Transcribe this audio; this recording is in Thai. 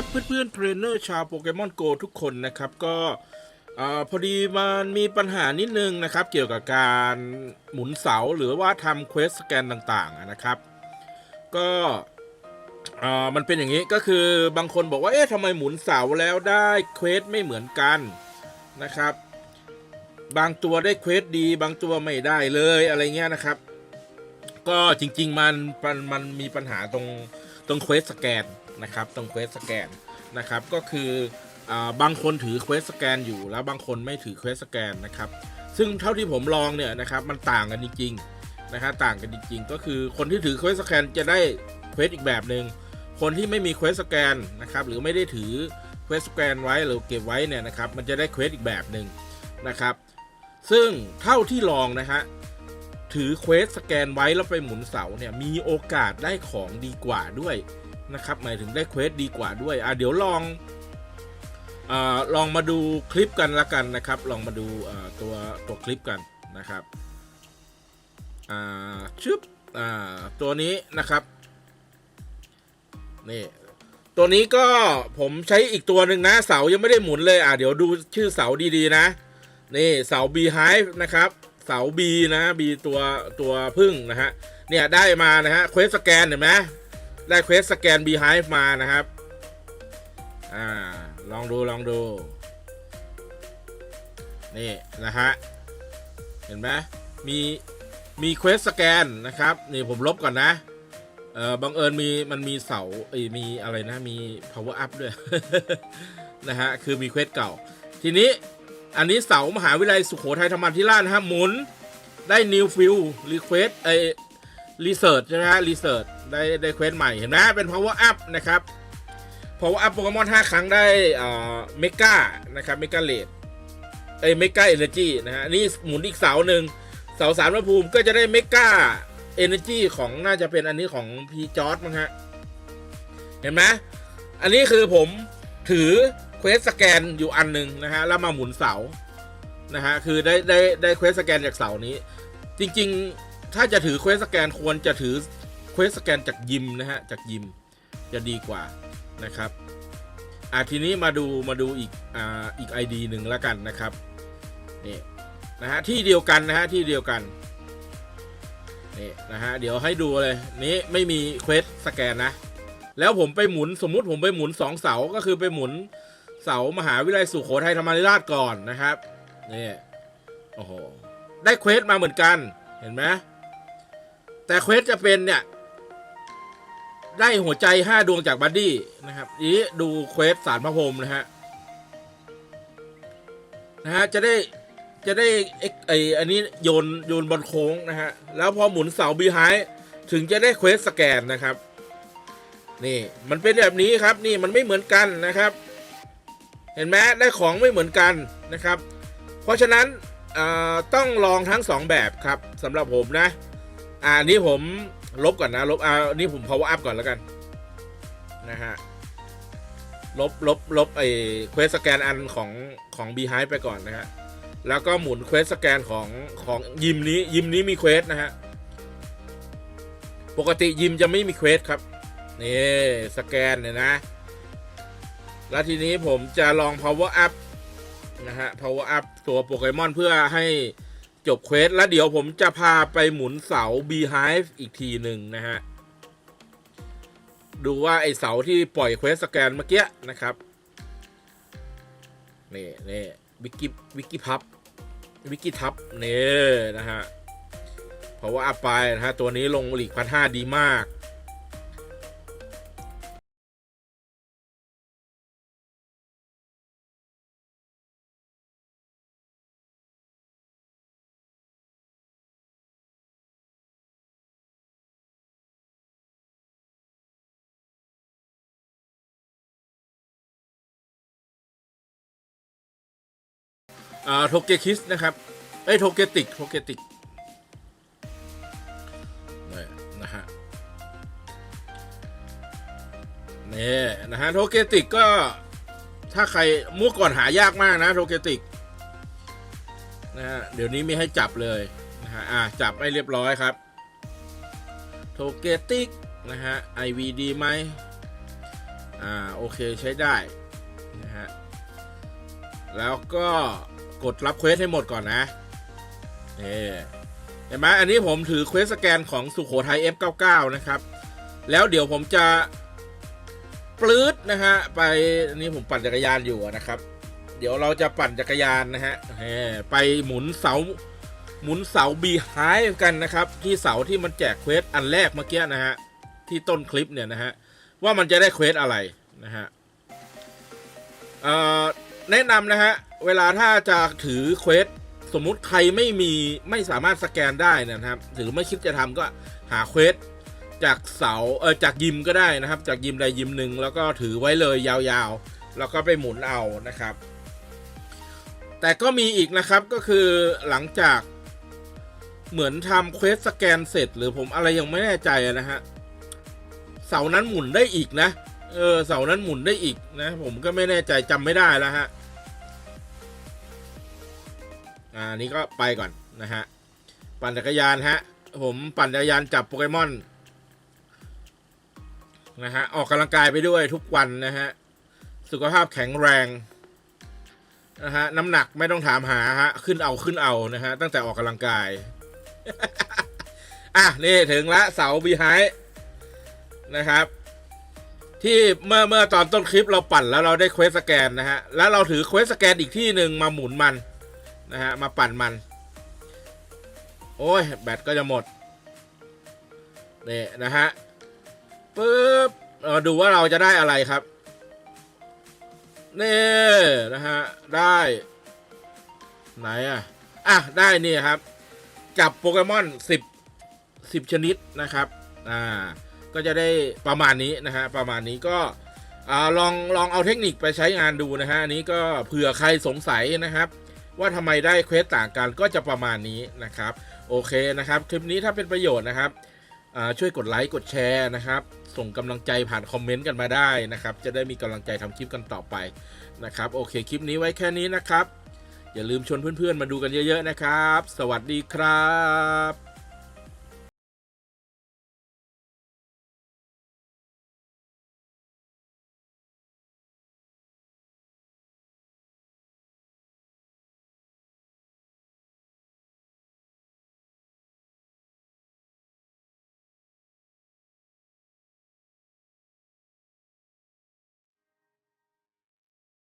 ครับเพื่อนๆเทรนเนอร์ชาวโปเกมอนโกทุกคนนะครับก็พอดีมันมีปัญหานิดนึงนะครับ เกี่ยวกับการหมุนเสาหรือว่าทำเควสสแกนต่างๆนะครับ ก็มันเป็นอย่างนี้ก็คือบางคนบอกว่าเอ๊ะทำไมหมุนเสาแล้วได้เควสไม่เหมือนกันนะครับ บางตัวได้เควสดี บางตัวไม่ได้เลยอะไรเงี้ยนะครับ ก็จริงๆมันมันมันมีปัญหาตรงตรงเควสสแกน นะครับตรงเควสสแกนนะครับก็คืออบางคนถือเควสสแกนอยู่แล้วบางคนไม่ถือเควสสแกนนะครับซึ่งเท่าที่ผมลองเนี่ยนะครับมันต่างกันจริงๆนะครับต่างกันจริงๆ ก็คือคนที่ถือเควสสแกนจะได้เควสอีกแบบหนึ่งคนที่ไม่มีเควสสแกนนะครับหรือไม่ได้ถือเควสสแกนไว้หรือเก็บไว้เนี่ยนะครับมันจะได้เควสอีกแบบหนึ่งนะครับซึ่งเท่าที่ลองนะฮะถือเควสสแกนไว้แล้วไปหมุนเสาเนี่ยมีโอกาสได้ของดีกว่าด้วย นะครับหมายถึงได้เควสดีกว่าด้วยอะเดี๋ยวลองอาลองมาดูคลิปกันละกันนะครับ ลองมาดูอ่าตัวตัวคลิปกันนะครับอ่าชึบอ่าตัวนี้นะครับนี่ตัวนี้ก็ผมใช้อีกตัวหนึ่งนะ เสายังไม่ได้หมุนเลยอะเดี๋ยวดูชื่อเสาดีๆนะนี่เสา B Hive นะครับเสา B นะ B ตัวตัวพึ่งนะฮะเนี่ยได้มานะฮะเควสสแกนเห็นไหม ได้เควสสแกน Beehive มานะครับ อ่า ลองดูลองดู นี่นะฮะ เห็นไหมมี มีเควสสแกนนะครับ นี่ผมลบก่อนนะ เออบังเอิญมีมันมีเสาเอ้ยมีอะไรนะ มี power up ด้วย นะฮะ คือมีเควสเก่า ทีนี้อันนี้เสามหาวิทยาลัยสุโขทัยธรรมาธิราชนะฮะหมุนได้ new field request ไอ research ใช่ไหมฮะ research ได้ได้เควสใหม่เห็นไหมเป็น power up นะครับ power up โปเกมอน5ครั้งได้เอ่อ mega นะครับ mega rate ไอ mega energy นะฮะนี่หมุนอีกเสาหนึ่งเสาสารพระภูมิก็จะได้ mega energy ของน่าจะเป็นอันนี้ของพีจอร์ดมั้งฮะเห็นไหมอันนี้คือผมถือเควสสแกนอยู่อันหนึ่งนะฮะแล้วมาหมุนเสานะฮะคือได้ได้ได้เควสสแกนจากเสานี้ จริง ๆ ถ้าจะถือเควสสแกนควรจะถือเควสสแกนจากยิมนะฮะ จากยิมจะดีกว่านะครับอะทีนี้มาดูมาดูอีกอ่าอีก ID หนึ่งแล้วกันนะครับนี่นะฮะที่เดียวกันนะฮะที่เดียวกันนี่นะฮะเดี๋ยวให้ดูเลยนี้ไม่มีเควสสแกนนะ แล้วผมไปหมุนสมมุติผมไปหมุนสองเสาก็คือไปหมุนเสามหาวิทยาลัยสุโขทัยธรรมาธิราชก่อนนะครับนี่โอ้โหได้เควสมาเหมือนกันเห็นไหม แต่เควสจะเป็นเนี่ยได้หัวใจห้าดวงจากบัดดี้นะครับนี้ดูเควสสารพระพรมนะฮะนะฮะจะได้จะได้อ็กไออันนี้โยนโยนบอลโค้งนะฮะแล้วพอหมุนเสาบีไฮถึงจะได้เควสสแกนนะครับ นี่มันเป็นแบบนี้ครับนี่มันไม่เหมือนกันนะครับ เห็นไหมได้ของไม่เหมือนกันนะครับ เพราะฉะนั้นต้องลองทั้งสองแบบครับสำหรับผมนะ อ่านี้ผมลบก่อนนะลบอ่านนี้ผม power up ก่อนแล้วกันนะฮะลบลบลบไอ้เควสสแกนอันของของ Beehive ไปก่อนนะฮะแล้วก็หมุนเควสสแกนของของยิมนี้ยิมนี้มีเควสนะฮะปกติยิมจะไม่มีเควสครับนี่สแกนเนี่ยนะ แล้วทีนี้ผมจะลอง power up นะฮะ power up ตัวโปเกมอนเพื่อให้ จบเควสแล้วเดี๋ยวผมจะพาไปหมุนเสา beehive อีกทีหนึ่งนะฮะ ดูว่าไอเสาที่ปล่อยเควสสแกนเมื่อกี้นะครับ นี่นี่วิกกี้วิกกี้พับวิกกี้ทับเนี่นะฮะ เพราะว่าอัพไปนะฮะ ตัวนี้ลงหลีกพันห้าดีมาก อ่าโทเกคิสนะครับเอ้โทเกติกโทเกติกนี่นะฮะนี่นะฮะโทเกติกก็ถ้าใครเมื่อก่อนหายากมากนะโทเกติกนะฮะเดี๋ยวนี้มีให้จับเลยนะฮะอ่าจับให้เรียบร้อยครับโทเกติกนะฮะ IVD ไหมอ่าโอเคใช้ได้นะฮะแล้วก็ กดรับเควสให้หมดก่อนนะเอ่เห็นไหมอันนี้ผมถือเควสสแกนของสุโขทัย F99 นะครับ แล้วเดี๋ยวผมจะปลื้ดนะฮะไปอันนี้ผมปั่นจักรยานอยู่นะครับ เดี๋ยวเราจะปั่นจักรยานนะฮะไปหมุนเสาหมุนเสาบีไฮกันนะครับ ที่เสาที่มันแจกเควสอันแรกเมื่อกี้นะฮะที่ต้นคลิปเนี่ยนะฮะว่ามันจะได้เควสอะไรนะฮะเอ่อแนะนำนะฮะ เวลาถ้าจะถือเควสสมมุติใครไม่มีไม่สามารถสแกนได้นะครับ หรือไม่คิดจะทำก็หาเควสจากเสาเออจากยิมก็ได้นะครับ จากยิมใดยิมหนึ่งแล้วก็ถือไว้เลยยาวๆ แล้วก็ไปหมุนเอานะครับ แต่ก็มีอีกนะครับก็คือหลังจากเหมือนทำเควสสแกนเสร็จ หรือผมอะไรยังไม่แน่ใจนะฮะเสานั้นหมุนได้อีกนะเออเสานั้นหมุนได้อีกนะ ผมก็ไม่แน่ใจจำไม่ได้แล้วฮะ อ่านี่ก็ไปก่อนนะฮะ ปั่นจักรยานฮะ ผมปั่นจักรยานจับโปเกมอนนะฮะ ออกกำลังกายไปด้วยทุกวันนะฮะ สุขภาพแข็งแรงนะฮะ น้ำหนักไม่ต้องถามหาฮะ ขึ้นเอาขึ้นเอานะฮะ ตั้งแต่ออกกำลังกาย อะ นี่ถึงละเสาบีไฮนะครับ ที่เมื่อเมื่อตอนต้นคลิปเราปั่นแล้วเราได้เควสสแกนนะฮะ แล้วเราถือเควสสแกนอีกที่หนึ่งมาหมุนมัน นะฮะ มาปั่นมัน โอ้ย แบตก็จะหมดนี่นะฮะปึ๊บเราดูว่าเราจะได้อะไรครับนี่นะฮะ ได้ ไหนอะ อะ ได้นี่ครับ จับโปเกมอนสิบสิบชนิดนะครับ อ่า ก็จะได้ประมาณนี้นะฮะ ประมาณนี้ก็อ่าลองลองเอาเทคนิคไปใช้งานดูนะฮะ อันนี้ก็เผื่อใครสงสัยนะครับ ว่าทำไมได้เควสต่างกันก็จะประมาณนี้นะครับโอเคนะครับ คลิปนี้ถ้าเป็นประโยชน์นะครับช่วยกดไลค์กดแชร์นะครับ ส่งกำลังใจผ่านคอมเมนต์กันมาได้นะครับ จะได้มีกำลังใจทำคลิปกันต่อไปนะครับ โอเคคลิปนี้ไว้แค่นี้นะครับ อย่าลืมชวนเพื่อนๆมาดูกันเยอะ ๆนะครับ สวัสดีครับ